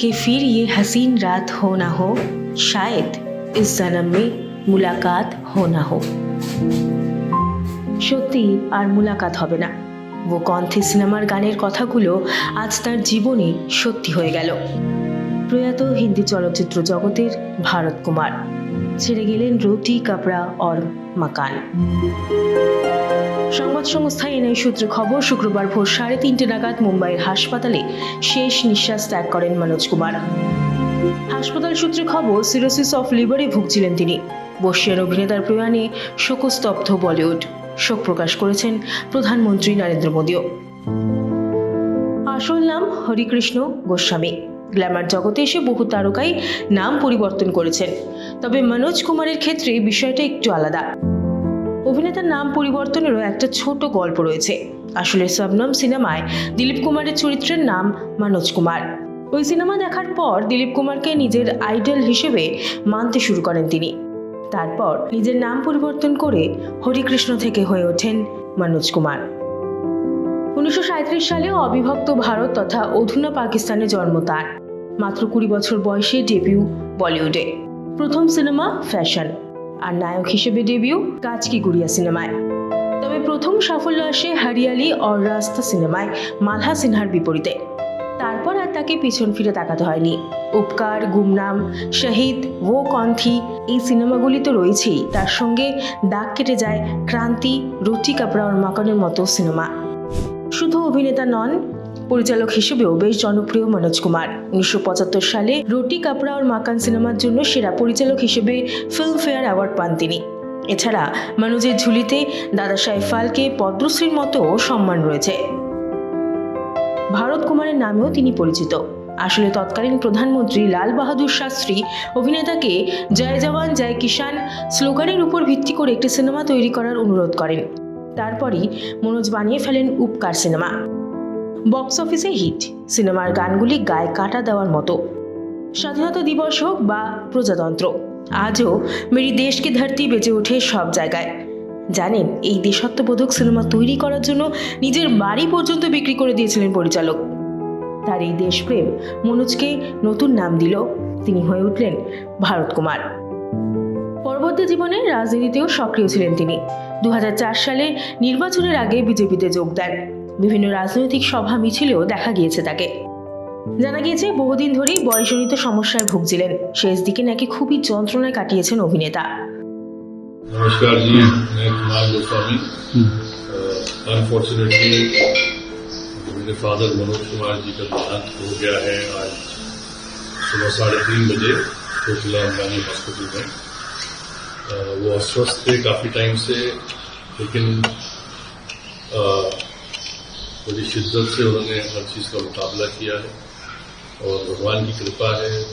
कि फिर ये हसीन रात हो ना हो शायद इस जन्म में মুলাকাত হো না হো সত্যি আর মুলাকাত হবে না ও কণ্ঠে সিনেমার গানের কথাগুলো আজ তার জীবনে সত্যি হয়ে গেল প্রয়াত হিন্দি চলচ্চিত্র জগতের ভারত কুমার। ছেড়ে গেলেন রুটি, কাপড়া অর মাকান সংবাদ সংস্থা এনআই সূত্রে খবর, শুক্রবার ভোর সাড়ে তিনটে নাগাদ মুম্বাইয়ের হাসপাতালে শেষ নিঃশ্বাস ত্যাগ করেন মনোজ কুমার। হাসপাতাল সূত্রে খবর, সিরোসিস অফ লিভারে ভুগছিলেন তিনি। বর্ষিয়ান অভিনেতার প্রয়াণে শোকস্তব্ধ বলিউড। শোক প্রকাশ করেছেন প্রধানমন্ত্রী নরেন্দ্র মোদীও। আসল নাম হরিকৃষ্ণ গোস্বামী। গ্ল্যামার জগতে এসে বহু তারকাই নাম পরিবর্তন করেছেন। তবে মনোজ কুমারের ক্ষেত্রে বিষয়টা একটু আলাদা। অভিনেতার নাম পরিবর্তনেরও একটা ছোট গল্প রয়েছে। আসলে শবনম সিনেমায় দিলীপ কুমারের চরিত্রের নাম মনোজ কুমার। ওই সিনেমা দেখার পর দিলীপ কুমারকে নিজের আইডল হিসেবে মানতে শুরু করেন তিনি। তারপর নিজের নাম পরিবর্তন করে হরিকৃষ্ণ থেকে হয়ে ওঠেন মনোজ কুমার। উনিশশো সালে অবিভক্ত ভারত তথা অধুনা পাকিস্তানে জন্ম তার। মাত্র কুড়ি বছর বয়সে ডেবিউ বলিউডে প্রথম সিনেমা ফ্যাশন আর নায়ক হিসেবে ডেবিউ কাজ কি গুড়িয়া সিনেমায় তবে প্রথম সাফল্য আসে হরিয়ালি অর রাস্তা সিনেমায় মালহা সিনহার বিপরীতে। তারপর আর তাকে পিছন ফিরে তাকাতে হয়নি। উপকার, গুমনাম, শহীদ, ও কন্থি এই সিনেমাগুলি তো রয়েছেই। তার সঙ্গে দাগ কেটে যায় ক্রান্তি, রুটি কাপড়া ওর মাকনের মতো সিনেমা শুধু অভিনেতা নন পরিচালক হিসেবেও বেশ জনপ্রিয় মনোজ কুমার। উনিশশো পঁচাত্তর সালে রুটি কাপড়া ওর মাকান সিনেমার জন্য সেরা পরিচালক হিসেবে ফিল্মফেয়ার অ্যাওয়ার্ড পান তিনি। এছাড়া মনোজের ঝুলিতে দাদা সাহেব ফালকে পদ্মশ্রীর মতো সম্মান রয়েছে। ভারত কুমারের নামেও তিনি পরিচিত। আসলে তৎকালীন প্রধানমন্ত্রী লাল বাহাদুর শাস্ত্রী অভিনেতাকে জয় জওয়ান, জয় কিষান স্লোগানের উপর ভিত্তি করে একটি সিনেমা তৈরি করার অনুরোধ করেন। তারপরই মনোজ বানিয়ে ফেলেন উপকার সিনেমা। বক্স অফিসে হিট, সিনেমার গানগুলি গায়ে কাটা দেওয়ার মতো। স্বাধীনতা দিবস হোক বা প্রজাতন্ত্র, আজও মেরি দেশকে ধারতি বেঁচে ওঠে সব জায়গায়। জানেন, এই দেশাত্মবোধক সিনেমা তৈরি করার জন্য নিজের বাড়ি পর্যন্ত বিক্রি করে দিয়েছিলেন পরিচালক। তার এই দেশপ্রেম মনোজকে নতুন নাম দিল। তিনি হয়ে উঠলেন ভারত কুমার। পরবর্তী জীবনে রাজনীতিতেও সক্রিয় ছিলেন তিনি। দু হাজার চার সালে নির্বাচনের আগে বিজেপিতে যোগ দেন। বিভিন্ন রাজনৈতিক সভা মিছিলেও দেখা গিয়েছে তাকে জানা গিয়েছে বহুদিন ধরেই বয়সজনিত সমস্যায় ভুগছিলেন শেষ দিকে নাকি খুবই যন্ত্রণায় কাটিয়েছেন অভিনেতা नमस्कार जी मैं कुमार गोस्वामी अनफॉर्चुनेटली मेरे फादर मनोज कुमार जी का देहांत हो गया है आज सुबह साढ़े तीन बजे कोकिला अंबानी हॉस्पिटल में अ, वो अस्वस्थ थे काफी टाइम से लेकिन अ, बड़ी शिद्दत से उन्होंने हर चीज़ का मुकाबला किया है। और भगवान की कृपा है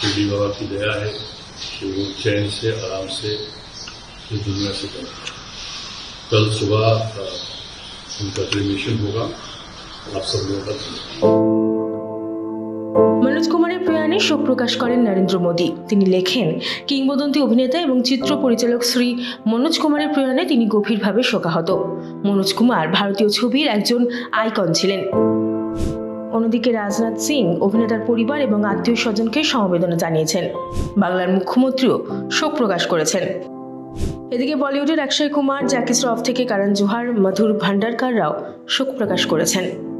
शिरडी बाबा की दया है कि वो चैन से, आराम से इस दुनिया से गए कल सुबह उनका प्रेमेशन होगा। आप सब लोगों का धन्यवाद। কুমারের শোক প্রকাশ করেন নরেন্দ্র মোদী। তিনি লেখেন, কিংবদন্তি অভিনেতা এবং চিত্র পরিচালক শ্রী মনোজ কুমারের প্রয়াণে তিনি গভীরভাবে শোকাহত। মনোজ কুমার ভারতীয় ছবির একজন আইকন ছিলেন। অন্যদিকে রাজনাথ সিং অভিনেতার পরিবার এবং আত্মীয় স্বজনকে সমবেদনা জানিয়েছেন। বাংলার মুখ্যমন্ত্রীও শোক প্রকাশ করেছেন। এদিকে বলিউডের অক্ষয় কুমার জ্যাকি শ্রফ থেকে কারণ জোহার, মধুর ভান্ডারকাররাও শোক প্রকাশ করেছেন।